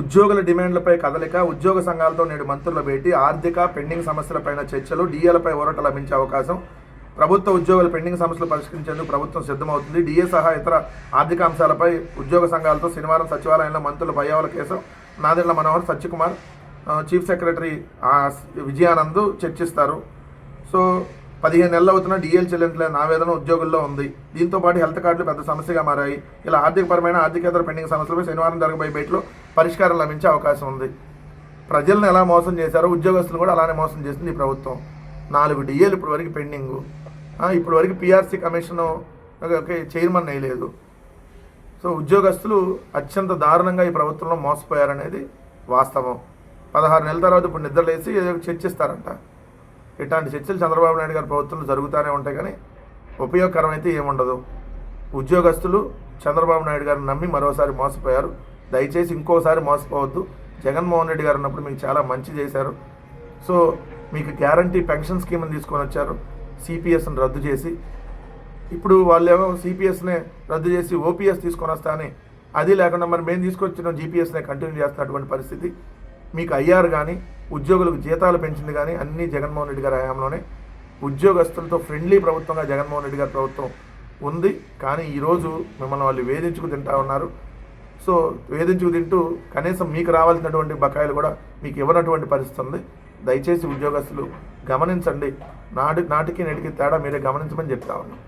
ఉద్యోగుల డిమాండ్లపై కదలిక ఉద్యోగ సంఘాలతో నేడు మంత్రుల భేటీ ఆర్థిక పెండింగ్ సమస్యలపైన చర్చలు డిఏలపై ఊరట లభించే అవకాశం. ప్రభుత్వ ఉద్యోగుల పెండింగ్ సమస్యలు పరిష్కరించేందుకు ప్రభుత్వం సిద్ధమవుతుంది. డిఏ సహా ఇతర ఆర్థిక అంశాలపై ఉద్యోగ సంఘాలతో శనివారం సచివాలయంలో మంత్రులు భయ్యావల కేశవ్ నాదెండ్ల మనోహర్ సత్యకుమార్ చీఫ్ సెక్రటరీ విజయానందు విజయానంద్ చర్చిస్తారు. సో పదిహేను నెలలు అవుతున్న డిఎల్ చెల్లించలేని ఆవేదన ఉద్యోగుల్లో ఉంది. దీంతో పాటు హెల్త్ కార్డులు పెద్ద సమస్యగా మారాయి. ఇలా ఆర్థికపరమైన ఆర్థికేతర పెండింగ్ సమస్యలపై శనివారం జరగబోయే భేటీలో పరిష్కారం లభించే అవకాశం ఉంది. ప్రజలను ఎలా మోసం చేశారో ఉద్యోగస్తులు కూడా అలానే మోసం చేసింది ఈ ప్రభుత్వం. నాలుగు డిఏలు ఇప్పటి వరకు పెండింగ్. ఇప్పటి వరకు పిఆర్సీ కమిషన్ చైర్మన్ అయ్యలేదు సో ఉద్యోగస్తులు అత్యంత దారుణంగా ఈ ప్రభుత్వంలో మోసపోయారనేది వాస్తవం. పదహారు నెలల తర్వాత ఇప్పుడు నిద్రలేసి ఏదో చర్చిస్తారంట. ఇట్లాంటి చర్చలు చంద్రబాబు నాయుడు గారి ప్రభుత్వంలో జరుగుతూనే ఉంటాయి కానీ ఉపయోగకరం అయితే ఏముండదు. ఉద్యోగస్తులు చంద్రబాబు నాయుడు గారిని నమ్మి మరోసారి మోసపోయారు. దయచేసి ఇంకోసారి మోసపోవద్దు. జగన్మోహన్ రెడ్డి గారు ఉన్నప్పుడు మీకు చాలా మంచి చేశారు. సో మీకు గ్యారంటీ పెన్షన్ స్కీమ్ని తీసుకొని వచ్చారు. సిపిఎస్ని రద్దు చేసి. ఇప్పుడు వాళ్ళేమో సిపిఎస్నే రద్దు చేసి ఓపీఎస్ తీసుకొని వస్తా అని. అది లేకుండా మరి మేము తీసుకొచ్చిన జీపీఎస్నే కంటిన్యూ చేస్తున్నటువంటి పరిస్థితి. మీకు అయ్యారు కానీ ఉద్యోగులకు జీతాలు పెంచింది కానీ అన్నీ జగన్మోహన్ రెడ్డి గారి హయాంలోనే. ఉద్యోగస్తులతో ఫ్రెండ్లీ ప్రభుత్వంగా జగన్మోహన్ రెడ్డి గారి ప్రభుత్వం ఉంది. కానీ ఈరోజు మిమ్మల్ని వాళ్ళు వేధించుకు తింటా ఉన్నారు. సో వేధించుకు తింటూ కనీసం మీకు రావాల్సినటువంటి బకాయిలు కూడా మీకు ఇవ్వనటువంటి పరిస్థితి ఉంది. దయచేసి ఉద్యోగస్తులు గమనించండి. నాటి నాటికి నేటికి తేడా మీరే గమనించమని చెప్తా ఉన్నాం.